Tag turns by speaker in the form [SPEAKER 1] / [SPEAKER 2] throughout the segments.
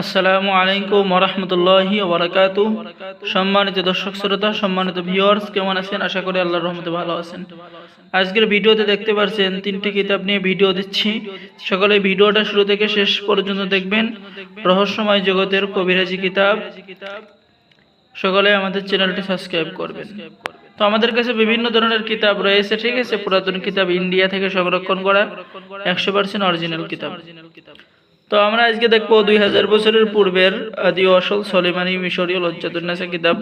[SPEAKER 1] আসসালামু আলাইকুম ওরহমতুল্লাহি ওবরাকাতু সম্মানিত দর্শক শ্রোতা, সম্মানিত ভিউয়ার্স কেমন আছেন? আশা করি আল্লাহর রহমতে ভালো আছেন। আজকের ভিডিওতে দেখতে পাচ্ছেন তিনটি কিতাব নিয়ে ভিডিও দিচ্ছি। সকলে ভিডিওটা শুরু থেকে শেষ পর্যন্ত দেখবেন। রহস্যময় জগতের কবিরাজি কিতাব। সকলে আমাদের চ্যানেলটি সাবস্ক্রাইব করবেন। তো আমাদের কাছে বিভিন্ন ধরনের কিতাব রয়েছে, ঠিক আছে? পুরাতন কিতাব ইন্ডিয়া থেকে সংরক্ষণ করা। একশো পার্সেন্ট অরিজিনাল কিতাব। তো আমরা আজকে দেখব দুই হাজার বছরের পূর্বের আদি অসল সলিমানি মিশরীয় লজ্জাতুন্নাসা কিতাব।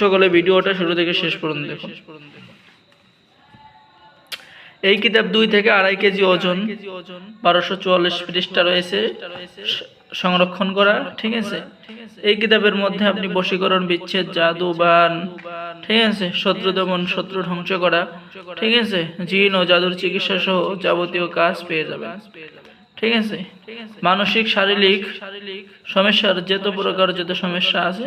[SPEAKER 1] সকলে ভিডিওটা শুরু থেকে শেষ পর্যন্ত দেখুন। এই কিতাব দুই থেকে আড়াই কেজি ওজন, বারোশো চুয়াল্লিশ পৃষ্ঠা রয়েছে, সংরক্ষণ করা, ঠিক আছে? এই কিতাবের মধ্যে আপনি বশীকরণ, বিচ্ছেদ, জাদু, বান, ঠিক আছে? শত্রু দমন, শত্রু ধ্বংস করা, ঠিক আছে? জিন ও জাদুর চিকিৎসা সহ যাবতীয় কাজ পেয়ে যাবেন। ঠিক আছে? মানসিক, শারীরিক সমস্যার যত প্রকার যত সমস্যা আছে,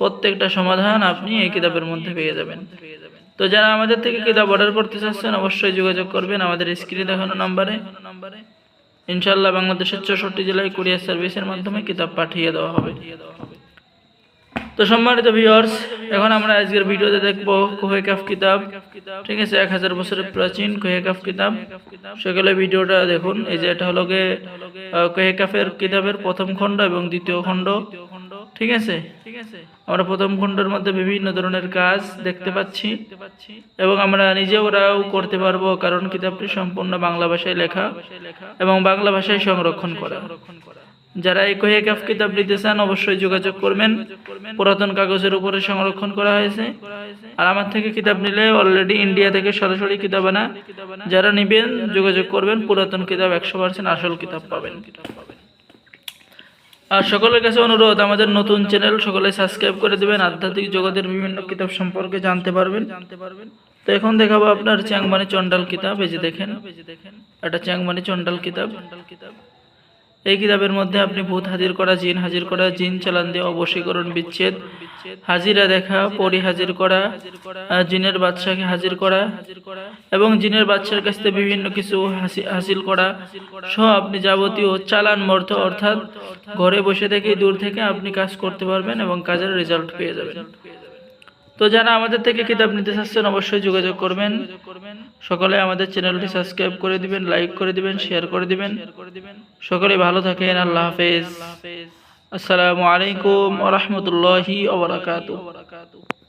[SPEAKER 1] প্রত্যেকটা সমাধান আপনি এই কিতাবের মধ্যে পেয়ে যাবেন। তো যারা আমাদের থেকে কিতাব অর্ডার করতে চাচ্ছেন, অবশ্যই যোগাযোগ করবেন আমাদের স্ক্রিনে দেখানো নাম্বারে। ইনশাল্লাহ বাংলাদেশের চৌষট্টি জেলায় কুরিয়ার সার্ভিসের মাধ্যমে কিতাব পাঠিয়ে দেওয়া হবে। তো সম্মানিত ভিউয়ার্স এখন আমরা আজকের ভিডিওতে দেখব কোহে কাফ কিতাব। ঠিক আছে এক হাজার বছরের প্রাচীন কোহে কাফ কিতাব। সেগুলো ভিডিওটা দেখুন। এই যে এটা হলো গিয়ে আহ, কোহে কাফের কিতাবের প্রথম খণ্ড এবং দ্বিতীয় খণ্ড। ঠিক আছে? ঠিক আছে আমরা প্রথম খণ্ডের মধ্যে বিভিন্ন ধরনের কাজ দেখতে পাচ্ছি। এবং আমরা নিজেরাও করতে পারব কারণ কিতাবটি সম্পূর্ণ বাংলা ভাষায় লেখা এবং বাংলা ভাষায় সংরক্ষণ করা। যারা এই কোহে কাফ কিতাব নিতে চান, অবশ্যই যোগাযোগ করবেন। পুরাতন কাগজের উপরে সংরক্ষণ করা হয়েছে। আর আমার থেকে কিতাব নিলে অলরেডি ইন্ডিয়া থেকে সরাসরি কিতাব আনা। যারা নিবেন, যোগাযোগ করবেন। পুরাতন কিতাব একশো পার্সেন্ট আসল কিতাব পাবেন। আর সকলের কাছে অনুরোধ, আমাদের নতুন চ্যানেল সকলে সাবস্ক্রাইব করে দেবেন। আধ্যাত্মিক জগতের বিভিন্ন কিতাব সম্পর্কে জানতে পারবেন। জানতে পারবেন তো এখন দেখাবো আপনার চ্যাংমানি চন্ডাল কিতাব। এই যে দেখেন এটা চ্যাংমানি চন্ডাল কিতাব কিতাব। এই কিতাবের মধ্যে আপনি ভূত হাজির করা, জিন হাজির করা, জিন চালান দিয়ে অবশীকরণ বিচ্ছেদ, হাজিরা দেখা, পরি হাজির করা জিনের বাদশাকে হাজির করা এবং জিনের বাদশার কাছ থেকে বিভিন্ন কিছু হাসি- হাসিল করা। সহ আপনি যাবতীয় চালান মর্থ, অর্থাৎ ঘরে বসে থেকে দূর থেকে আপনি কাজ করতে পারবেন এবং কাজের রেজাল্ট পেয়ে যাবেন। তো যারা আমাদের থেকে কিতাব নিতে চাচ্ছেন, অবশ্যই যোগাযোগ করবেন। সকলে আমাদের চ্যানেলটি সাবস্ক্রাইব করে দিবেন, লাইক করে দিবেন, শেয়ার করে দিবেন। সকলে ভালো থাকেন, আল্লাহ হাফেজ। আসসালামু আলাইকুম রহমতুল্লাহ